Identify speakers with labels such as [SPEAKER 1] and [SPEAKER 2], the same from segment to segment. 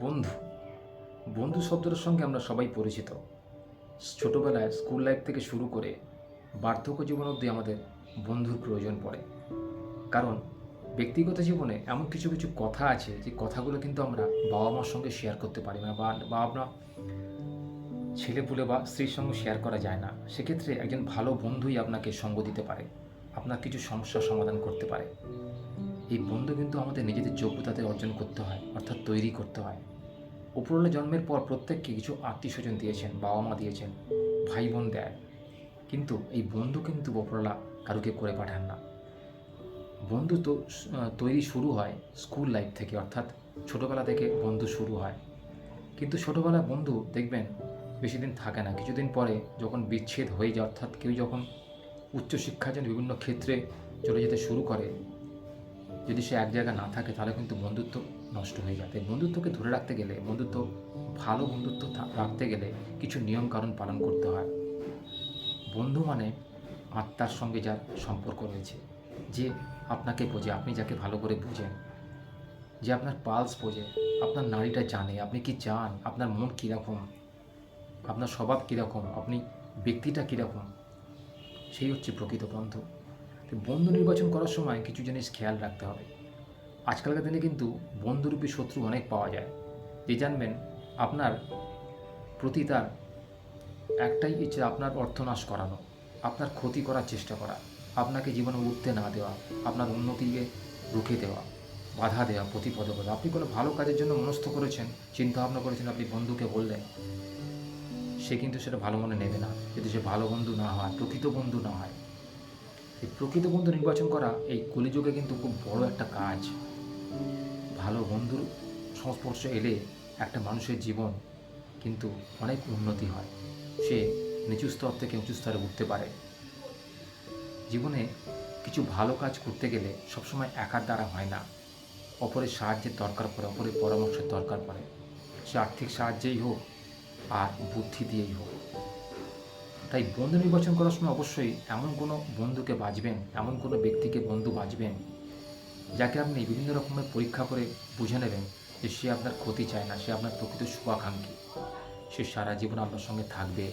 [SPEAKER 1] বন্ধু। বন্ধু শব্দটার সঙ্গে আমরা সবাই পরিচিত। ছোটোবেলায় স্কুল লাইফ থেকে শুরু করে বার্ধক্য জীবন অবধি আমাদের বন্ধুর প্রয়োজন পড়ে। কারণ ব্যক্তিগত জীবনে এমন কিছু কিছু কথা আছে যে কথাগুলো কিন্তু আমরা বাবা মার সঙ্গে শেয়ার করতে পারি না বা বা আমরা ছেলেপুলে বা স্ত্রীর সঙ্গে শেয়ার করা যায় না। সেক্ষেত্রে একজন ভালো বন্ধুই আপনাকে সঙ্গ দিতে পারে। আপনার কিছু সমস্যার সমাধান করতে পারে। এই বন্ধু কিন্তু আমাদের নিজেদের যোগ্যতাতে অর্জন করতে হয়, অর্থাৎ তৈরি করতে হয়। উপরওয়ালা জন্মের পর প্রত্যেককে কিছু আত্মীয় স্বজন দিয়েছেন বাবা মা দিয়েছেন ভাই বোন দেয় কিন্তু এই বন্ধু কিন্তু উপরওয়ালা কারুকে করে পাঠান না। বন্ধু তো তৈরি শুরু হয় স্কুল লাইফ থেকে, অর্থাৎ ছোটোবেলা থেকে বন্ধু শুরু হয়। কিন্তু ছোটোবেলায় বন্ধু দেখবেন বেশি দিন থাকে না। কিছুদিন পরে যখন বিচ্ছেদ হয়ে যায়, অর্থাৎ কেউ যখন উচ্চশিক্ষার জন্য বিভিন্ন ক্ষেত্রে চলে যেতে শুরু করে যদি সে এক জায়গায় না থাকে, তাহলে কিন্তু বন্ধুত্ব নষ্ট হয়ে যাবে বন্ধুত্বকে ধরে রাখতে গেলে, বন্ধুত্ব, ভালো বন্ধুত্ব রাখতে গেলে কিছু নিয়ম কারণ পালন করতে হয়। বন্ধু মানে আত্মার সঙ্গে যার সম্পর্ক রয়েছে, যে আপনাকে বোঝে, আপনি যাকে ভালো করে বুঝেন, যে আপনার পালস বোঝে, আপনার নারীটা জানে, আপনি কি চান, আপনার মন কীরকম, আপনার স্বভাব কীরকম, আপনি ব্যক্তিটা কীরকম, সেই হচ্ছে প্রকৃত বন্ধু। তো বন্ধু নির্বাচন করার সময় কিছু জিনিস খেয়াল রাখতে হবে। আজকালকার দিনে কিন্তু বন্ধুরূপী শত্রু অনেক পাওয়া যায়। যে জানবেন, আপনার প্রতি তার একটাই ইচ্ছে, আপনার অর্থনাশ করানো, আপনার ক্ষতি করার চেষ্টা করা, আপনাকে জীবনে উঠতে না দেওয়া, আপনার উন্নতিকে রুখে দেওয়া, বাধা দেওয়া, প্রতিপদে করা। আপনি কোনো ভালো কাজের জন্য মনস্থ করেছেন চিন্তা ভাবনা করেছেন, আপনি বন্ধুকে বললেন, সে কিন্তু সেটা ভালো মনে নেবে না। যদি সে ভালো বন্ধু না হয়, প্রকৃত বন্ধু না হয় এই প্রকৃত বন্ধু নির্বাচন করা এই কলিযুগে কিন্তু খুব বড় একটা কাজ। ভালো বন্ধুর সংস্পর্শে এলে একটা মানুষের জীবন কিন্তু অনেক উন্নতি হয়। সে নিচু স্তর থেকে উঁচু স্তরে উঠতে পারে। জীবনে কিছু ভালো কাজ করতে গেলে সবসময় একার দ্বারা হয় না। অপরের সাহায্যের দরকার পড়ে, অপরের পরামর্শের দরকার পড়ে। সে আর্থিক সাহায্যেই হোক আর বুদ্ধি দিয়েই হোক। তাই বন্ধু নির্বাচন করার সময় অবশ্যই এমন কোনো বন্ধুকে বাঁচবেন, এমন কোনো ব্যক্তিকে বন্ধু বাঁচবেন, যাকে আপনি বিভিন্ন রকমের পরীক্ষা করে বুঝে নেবেন যে সে আপনার ক্ষতি চায় না, সে আপনার প্রকৃত শুভাকাঙ্ক্ষী। সে সারা জীবন আপনার সঙ্গে থাকবে,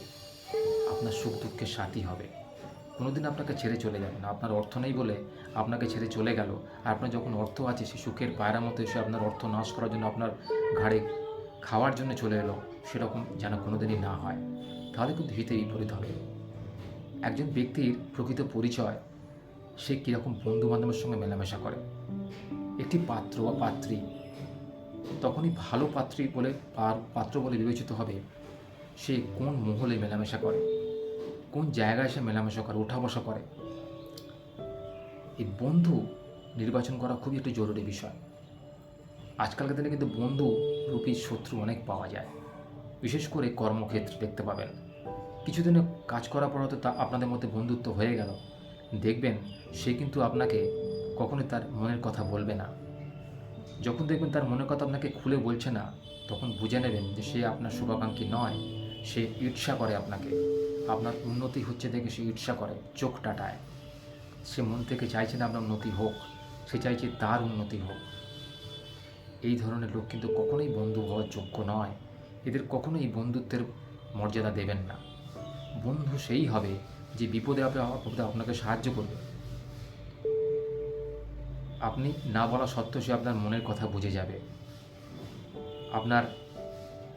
[SPEAKER 1] আপনার সুখ দুঃখের সাথী হবে। কোনোদিন আপনাকে ছেড়ে চলে যাবে না। আপনার অর্থ নেই বলে আপনাকে ছেড়ে চলে গেল। আর আপনার যখন অর্থ আছে, সে সুখের পায়রা মতো এসে আপনার অর্থ নাশ করার জন্য আপনার ঘাড়ে খাওয়ার জন্য চলে এলো, সেরকম যেন কোনোদিনই না হয়। তাহলে কিন্তু হিতে বিপরীত হবে। একজন ব্যক্তির প্রকৃত পরিচয়, সে কীরকম বন্ধু বান্ধবের সঙ্গে মেলামেশা করে। একটি পাত্র বা পাত্রী তখনই ভালো পাত্রী বলে পাত্র বলে বিবেচিত হবে, সে কোন মহলে মেলামেশা করে, কোন জায়গায় সে মেলামেশা করে ওঠা বসা করে। এই বন্ধু নির্বাচন করা খুবই একটি জরুরি বিষয়। আজকালকার দিনে কিন্তু বন্ধু রূপী শত্রু অনেক পাওয়া যায়। বিশেষ করে কর্মক্ষেত্রে দেখতে পাবেন। কিছুদিনে কাজ করার পর হয়তো তা আপনাদের মধ্যে বন্ধুত্ব হয়ে গেল। দেখবেন, সে কিন্তু আপনাকে কখনোই তার মনের কথা বলবে না। যখন দেখবেন তার মনের কথা আপনাকে খুলে বলছে না, তখন বুঝে নেবেন যে সে আপনার শুভাকাঙ্ক্ষী নয়, সে ঈর্ষা করে আপনাকে। আপনার উন্নতি হচ্ছে দেখে সে ঈর্ষা করে, চোখ টাটায়। সে মন থেকে চাইছে না আপনার উন্নতি হোক, সে চাইছে তার উন্নতি হোক। এই ধরনের লোক কিন্তু কখনোই বন্ধু হওয়ার যোগ্য নয়। এদের কখনোই বন্ধুত্বের মর্যাদা দেবেন না। বন্ধু সেই হবে যে বিপদে আপনি আপনাকে সাহায্য করবে। আপনি না বলা সত্ত্বেও সে আপনার মনের কথা বুঝে যাবে। আপনার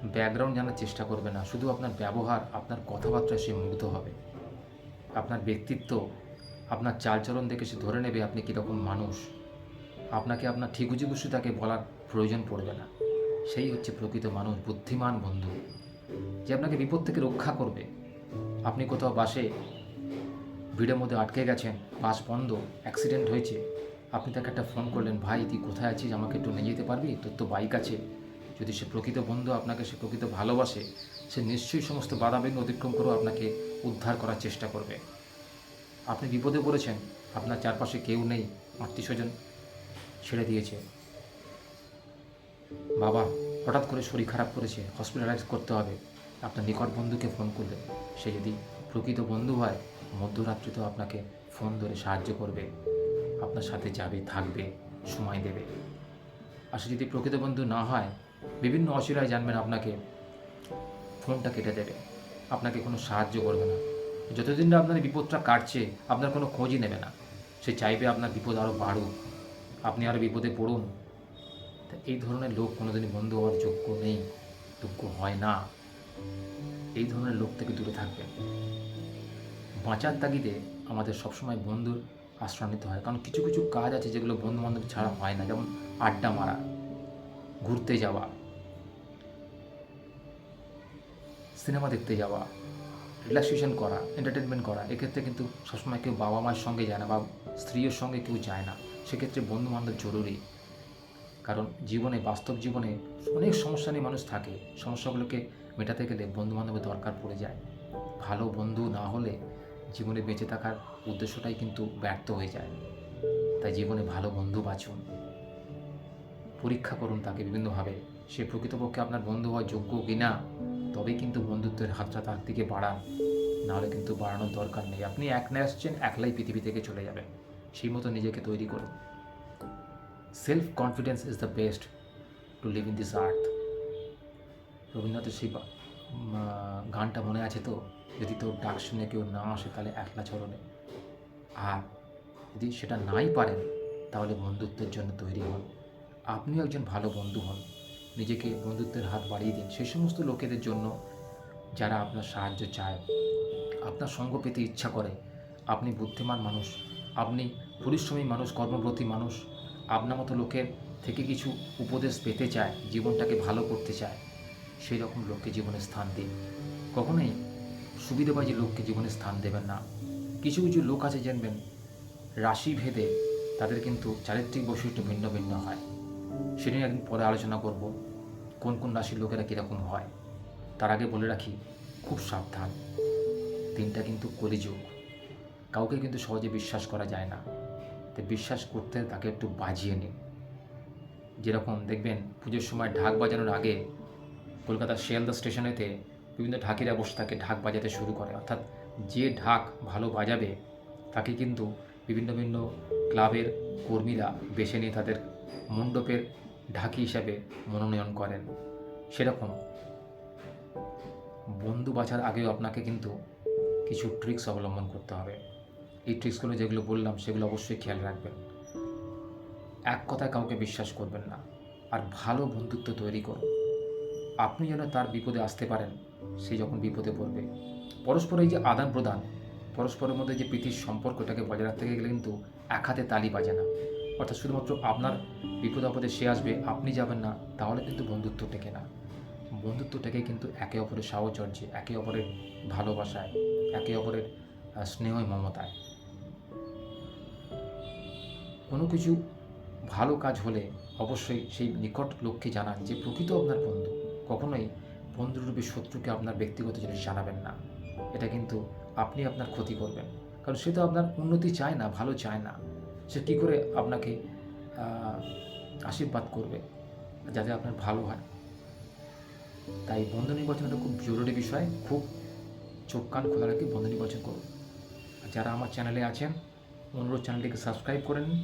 [SPEAKER 1] ব্যাকগ্রাউন্ড জানার চেষ্টা করবে না, শুধু আপনার ব্যবহার, আপনার কথাবার্তায় সে মুগ্ধ হবে। আপনার ব্যক্তিত্ব, আপনার চালচলন দেখে সে ধরে নেবে আপনি কীরকম মানুষ। আপনাকে আপনার ঠিকুজিগুসু তাকে বলার প্রয়োজন পড়বে না। সেই হচ্ছে প্রকৃত মানুষ, বুদ্ধিমান বন্ধু, যে আপনাকে বিপদ থেকে রক্ষা করবে। আপনি কোথাও বাসে, ভিড়ের মধ্যে আটকে গেছেন, বাস বন্ধ অ্যাক্সিডেন্ট হয়েছে, আপনি তাকে একটা ফোন করলেন, ভাই, তুই কোথায় আছিস? আমাকে একটু নিয়ে যেতে পারবি? তোর তো বাইক আছে। যদি সে প্রকৃত বন্ধু আপনাকে, সে প্রকৃত ভালোবাসে, সে নিশ্চয়ই সমস্ত বাধাবিঘ্ন অতিক্রম করেও আপনাকে উদ্ধার করার চেষ্টা করবে। আপনি বিপদে পড়েছেন, আপনার চারপাশে কেউ নেই আত্মীয় স্বজন ছেড়ে দিয়েছে। বাবা, হঠাৎ করে শরীর খারাপ করেছে হসপিটালাইজ করতে হবে। আপনার নিকট বন্ধুকে ফোন করলেন সে যদি প্রকৃত বন্ধু হয় মধ্যরাত্রিতেও আপনাকে ফোন ধরে সাহায্য করবে। আপনার সাথে যাবে, থাকবে, সময় দেবে। আর সে যদি প্রকৃত বন্ধু না হয়, বিভিন্ন অসুবিধায় জানবেন আপনাকে, ফোনটা কেটে দেবে। আপনাকে কোনো সাহায্য করবে না। যতদিন না আপনার বিপদটা কাটছে, আপনার কোনো খোঁজই নেবে না। সে চাইবে আপনার বিপদ আরও বাড়ুক। আপনি আরও বিপদে পড়ুন। তা এই ধরনের লোক কোনোদিনই বন্ধু হওয়ার যোগ্য নেই, যোগ্য হয় না। এই ধরনের লোক থেকে দূরে থাকবেন বাঁচার তাগিদে আমাদের সবসময় বন্ধুর আশ্রয় নিতে হয়। কারণ কিছু কিছু কাজ আছে যেগুলো বন্ধু বান্ধব ছাড়া হয় না। যেমন আড্ডা মারা, ঘুরতে যাওয়া, সিনেমা দেখতে যাওয়া রিল্যাক্সেশন করা এন্টারটেনমেন্ট করা। এক্ষেত্রে কিন্তু সবসময় কেউ বাবা মায়ের সঙ্গে যায় না বা স্ত্রীর সঙ্গে কেউ যায় না। সেক্ষেত্রে বন্ধু বান্ধব জরুরি। কারণ জীবনে, বাস্তব জীবনে অনেক সমস্যা নিয়ে মানুষ থাকে। সমস্যাগুলোকে মেটাতে গেলে বন্ধু বান্ধবের দরকার পড়ে যায়। ভালো বন্ধু না হলে জীবনে বেঁচে থাকার উদ্দেশ্যটাই কিন্তু ব্যর্থ হয়ে যায়। তাই জীবনে ভালো বন্ধু বাছুন। পরীক্ষা করুন তাকে বিভিন্নভাবে। সে প্রকৃতপক্ষে আপনার বন্ধু হওয়ার যোগ্য কিনা, তবেই কিন্তু বন্ধুত্বের হাতটা তার দিকে বাড়ান। নাহলে কিন্তু বাড়ানোর দরকার নেই। আপনি এক না আসছেন, একলাই পৃথিবী থেকে চলে যাবেন। সেই মতো নিজেকে তৈরি করুন। Self confidence is the best to live in this earth রবীন্দ্রনাথের সেই গানটা মনে আছে তো? যদি তোর ডাক শুনে কেউ না আসে, তাহলে একলা চরণে। আর যদি সেটা নাই পারেন, তাহলে বন্ধুত্বের জন্য তৈরি হন। আপনিও একজন ভালো বন্ধু হন। নিজেকে বন্ধুত্বের হাত বাড়িয়ে দিন। সেই সমস্ত লোকেদের জন্য যারা আপনার সাহায্য চায়, আপনার সঙ্গ পেতে ইচ্ছা করে, আপনি বুদ্ধিমান মানুষ, আপনি পরিশ্রমী মানুষ, কর্মব্রতী মানুষ, আপনার মতো লোকের থেকে কিছু উপদেশ পেতে চায়, জীবনটাকে ভালো করতে চায়। সেই রকম লোককে জীবনে স্থান দিন। কখনোই সুবিধাবাজি লোককে জীবনে স্থান দেবেন না। কিছু কিছু লোক আছে জানবেন রাশি ভেদে তাদের কিন্তু চারিত্রিক বৈশিষ্ট্য ভিন্ন ভিন্ন হয়। সেটা নিয়ে একদিন পরে আলোচনা করব, কোন কোন রাশির লোকেরা কীরকম হয়। তার আগে বলে রাখি, খুব সাবধান। দিনটা কিন্তু কলিযুগ। কাউকে কিন্তু সহজে বিশ্বাস করা যায় না। তাই বিশ্বাস করতে তাকে একটু বাজিয়ে নিন। যেরকম দেখবেন, পুজোর সময় ঢাক বাজানোর আগে কলকাতার শিয়ালদা স্টেশনেতে বিভিন্ন ঢাকিরা বসে থাকে, ঢাক বাজাতে শুরু করে। অর্থাৎ যে ঢাক ভালো বাজাবে, তাকে কিন্তু বিভিন্ন বিভিন্ন ক্লাবের কর্মীরা বেছে নিয়ে তাদের মণ্ডপের ঢাকি হিসাবে মনোনয়ন করেন। সেরকম বন্ধু বাছার আগেও আপনাকে কিন্তু কিছু ট্রিক্স অবলম্বন করতে হবে। এই ট্রিক্সগুলো যেগুলো বললাম, সেগুলো অবশ্যই খেয়াল রাখবেন। এক কথায় কাউকে বিশ্বাস করবেন না। আর ভালো বন্ধুত্ব তৈরি করুন। আপনি যেন তার বিপদে আসতে পারেন সে যখন বিপদে পড়বে। পরস্পর এই যে আদান প্রদান পরস্পরের মধ্যে যে প্রীতির সম্পর্কটাকে বজায় রাখতে গেলে কিন্তু এক হাতে তালি বাজে না। অর্থাৎ শুধুমাত্র আপনার বিপদ আপদে সে আসবে আপনি যাবেন না তাহলে কিন্তু বন্ধুত্ব টেকে না। বন্ধুত্ব টেকে কিন্তু একে অপরের সাহচর্যে একে অপরের ভালোবাসায় একে অপরের আহ, স্নেহ মমতায়। কোনো কিছু ভালো কাজ হলে অবশ্যই সেই নিকট লোককে জানান যে প্রকৃত আপনার বন্ধু। কখনোই বন্ধুরূপী শত্রুকে আপনার ব্যক্তিগত জিনিস জানাবেন না। এটা কিন্তু আপনি আপনার ক্ষতি করবেন। কারণ সে তো আপনার উন্নতি চায় না, ভালো চায় না। সে কী করে আপনাকে আশীর্বাদ করবে যাতে আপনার ভালো হয়? তাই বন্ধু নির্বাচনটা খুব জরুরি বিষয়। খুব চোখ কান খোলা রেখে বন্ধু নির্বাচন করুন। যারা আমার চ্যানেলে আছেন, অনুরোধ চ্যানেলটিকে সাবস্ক্রাইব করে নিন।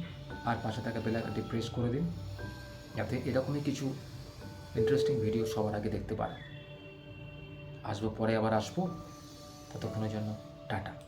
[SPEAKER 1] আর পাশে থাকা বেল আইকনটি প্রেস করে দিন। যাতে এরকমই কিছু ইন্টারেস্টিং ভিডিও সবার আগে দেখতে পারেন। আসব পরে আবার আসব। ততক্ষণের জন্য টাটা।